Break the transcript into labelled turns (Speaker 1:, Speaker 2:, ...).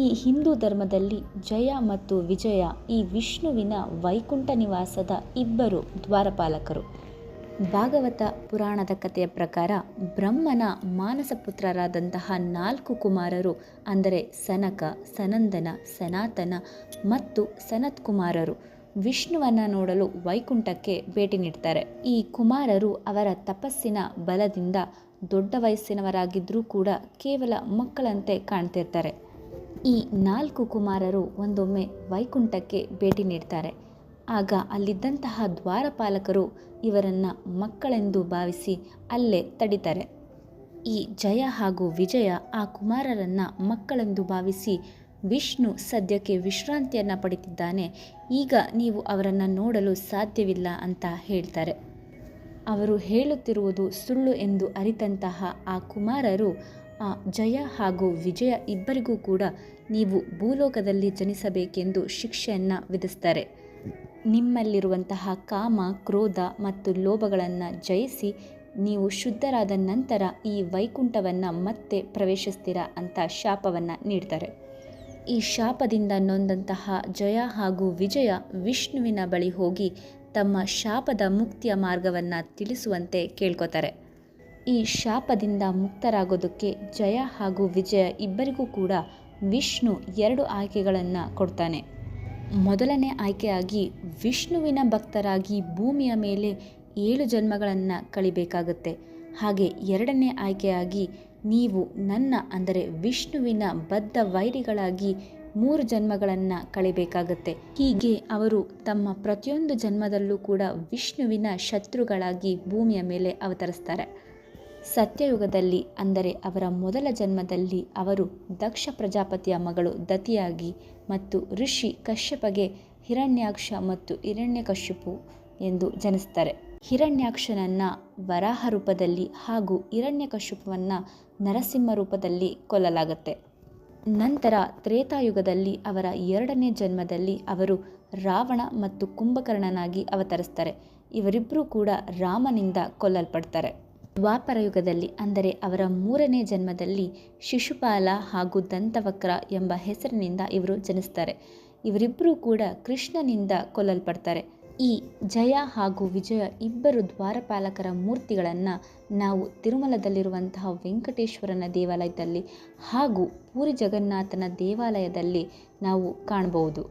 Speaker 1: ಈ ಹಿಂದೂ ಧರ್ಮದಲ್ಲಿ ಜಯ ಮತ್ತು ವಿಜಯ ಈ ವಿಷ್ಣುವಿನ ವೈಕುಂಠ ನಿವಾಸದ ಇಬ್ಬರು ದ್ವಾರಪಾಲಕರು. ಭಾಗವತ ಪುರಾಣದ ಕಥೆಯ ಪ್ರಕಾರ ಬ್ರಹ್ಮನ ಮಾನಸ ಪುತ್ರರಾದಂತಹ ನಾಲ್ಕು ಕುಮಾರರು, ಅಂದರೆ ಸನಕ, ಸನಂದನ, ಸನಾತನ ಮತ್ತು ಸನತ್ ಕುಮಾರರು ವಿಷ್ಣುವನ್ನು ನೋಡಲು ವೈಕುಂಠಕ್ಕೆ ಭೇಟಿ ನೀಡ್ತಾರೆ. ಈ ಕುಮಾರರು ಅವರ ತಪಸ್ಸಿನ ಬಲದಿಂದ ದೊಡ್ಡ ವಯಸ್ಸಿನವರಾಗಿದ್ದರೂ ಕೂಡ ಕೇವಲ ಮಕ್ಕಳಂತೆ ಕಾಣ್ತಿರ್ತಾರೆ. ಈ ನಾಲ್ಕು ಕುಮಾರರು ಒಂದೊಮ್ಮೆ ವೈಕುಂಠಕ್ಕೆ ಭೇಟಿ ನೀಡ್ತಾರೆ. ಆಗ ಅಲ್ಲಿದ್ದಂತಹ ದ್ವಾರಪಾಲಕರು ಇವರನ್ನು ಮಕ್ಕಳೆಂದು ಭಾವಿಸಿ ಅಲ್ಲೇ ತಡಿತಾರೆ. ಈ ಜಯ ಹಾಗೂ ವಿಜಯ ಆ ಕುಮಾರರನ್ನು ಮಕ್ಕಳೆಂದು ಭಾವಿಸಿ ವಿಷ್ಣು ಸದ್ಯಕ್ಕೆ ವಿಶ್ರಾಂತಿಯನ್ನು ಪಡಿತಿದ್ದಾನೆ ಈಗ ನೀವು ಅವರನ್ನು ನೋಡಲು ಸಾಧ್ಯವಿಲ್ಲ ಅಂತ ಹೇಳ್ತಾರೆ. ಅವರು ಹೇಳುತ್ತಿರುವುದು ಸುಳ್ಳು ಎಂದು ಅರಿತಂತಹ ಆ ಕುಮಾರರು ಆ ಜಯ ಹಾಗೂ ವಿಜಯ ಇಬ್ಬರಿಗೂ ಕೂಡ ನೀವು ಭೂಲೋಕದಲ್ಲಿ ಜನಿಸಬೇಕೆಂದು ಶಿಕ್ಷೆಯನ್ನು ವಿಧಿಸ್ತಾರೆ. ನಿಮ್ಮಲ್ಲಿರುವಂತಹ ಕಾಮ, ಕ್ರೋಧ ಮತ್ತು ಲೋಭಗಳನ್ನು ಜಯಿಸಿ ನೀವು ಶುದ್ಧರಾದ ನಂತರ ಈ ವೈಕುಂಠವನ್ನು ಮತ್ತೆ ಪ್ರವೇಶಿಸ್ತೀರಾ ಅಂತ ಶಾಪವನ್ನು ನೀಡ್ತಾರೆ. ಈ ಶಾಪದಿಂದ ನೊಂದಂತಹ ಜಯ ಹಾಗೂ ವಿಜಯ ವಿಷ್ಣುವಿನ ಬಳಿ ಹೋಗಿ ತಮ್ಮ ಶಾಪದ ಮುಕ್ತಿಯ ಮಾರ್ಗವನ್ನು ತಿಳಿಸುವಂತೆ ಕೇಳ್ಕೊತಾರೆ. ಈ ಶಾಪದಿಂದ ಮುಕ್ತರಾಗೋದಕ್ಕೆ ಜಯ ಹಾಗೂ ವಿಜಯ ಇಬ್ಬರಿಗೂ ಕೂಡ ವಿಷ್ಣು ಎರಡು ಆಯ್ಕೆಗಳನ್ನು ಕೊಡ್ತಾನೆ. ಮೊದಲನೇ ಆಯ್ಕೆಯಾಗಿ ವಿಷ್ಣುವಿನ ಭಕ್ತರಾಗಿ ಭೂಮಿಯ ಮೇಲೆ ಏಳು ಜನ್ಮಗಳನ್ನು ಕಳಿಬೇಕಾಗುತ್ತೆ. ಹಾಗೆ ಎರಡನೇ ಆಯ್ಕೆಯಾಗಿ ನೀವು ನನ್ನ ಅಂದರೆ ವಿಷ್ಣುವಿನ ಬದ್ಧ ವೈರಿಗಳಾಗಿ ಮೂರು ಜನ್ಮಗಳನ್ನು ಕಳಿಬೇಕಾಗತ್ತೆ. ಹೀಗೆ ಅವರು ತಮ್ಮ ಪ್ರತಿಯೊಂದು ಜನ್ಮದಲ್ಲೂ ಕೂಡ ವಿಷ್ಣುವಿನ ಶತ್ರುಗಳಾಗಿ ಭೂಮಿಯ ಮೇಲೆ ಅವತರಿಸ್ತಾರೆ. ಸತ್ಯಯುಗದಲ್ಲಿ, ಅಂದರೆ ಅವರ ಮೊದಲ ಜನ್ಮದಲ್ಲಿ, ಅವರು ದಕ್ಷ ಪ್ರಜಾಪತಿಯ ಮಗಳು ದತಿಯಾಗಿ ಮತ್ತು ಋಷಿ ಕಶ್ಯಪಗೆ ಹಿರಣ್ಯಾಕ್ಷ ಮತ್ತು ಹಿರಣ್ಯಕಶ್ಯಪು ಎಂದು ಜನಿಸ್ತಾರೆ ಹಿರಣ್ಯಾಕ್ಷನನ್ನು ವರಾಹ ರೂಪದಲ್ಲಿ ಹಾಗೂ ಹಿರಣ್ಯಕಶ್ಯಪವನ್ನು ನರಸಿಂಹ ರೂಪದಲ್ಲಿ ಕೊಲ್ಲಲಾಗುತ್ತೆ. ನಂತರ ತ್ರೇತಾಯುಗದಲ್ಲಿ ಅವರ ಎರಡನೇ ಜನ್ಮದಲ್ಲಿ ಅವರು ರಾವಣ ಮತ್ತು ಕುಂಭಕರ್ಣನಾಗಿ ಅವತರಿಸ್ತಾರೆ. ಇವರಿಬ್ಬರೂ ಕೂಡ ರಾಮನಿಂದ ಕೊಲ್ಲಲ್ಪಡ್ತಾರೆ. ದ್ವಾಪರ ಯುಗದಲ್ಲಿ, ಅಂದರೆ ಅವರ ಮೂರನೇ ಜನ್ಮದಲ್ಲಿ, ಶಿಶುಪಾಲ ಹಾಗೂ ದಂತವಕ್ರ ಎಂಬ ಹೆಸರಿನಿಂದ ಇವರು ಜನಿಸ್ತಾರೆ. ಇವರಿಬ್ಬರೂ ಕೂಡ ಕೃಷ್ಣನಿಂದ ಕೊಲ್ಲಲ್ಪಡ್ತಾರೆ. ಈ ಜಯ ಹಾಗೂ ವಿಜಯ ಇಬ್ಬರು ದ್ವಾರಪಾಲಕರ ಮೂರ್ತಿಗಳನ್ನು ನಾವು ತಿರುಮಲದಲ್ಲಿರುವಂತಹ ವೆಂಕಟೇಶ್ವರನ ದೇವಾಲಯದಲ್ಲಿ ಹಾಗೂ ಪೂರಿ ಜಗನ್ನಾಥನ ದೇವಾಲಯದಲ್ಲಿ ನಾವು ಕಾಣಬಹುದು.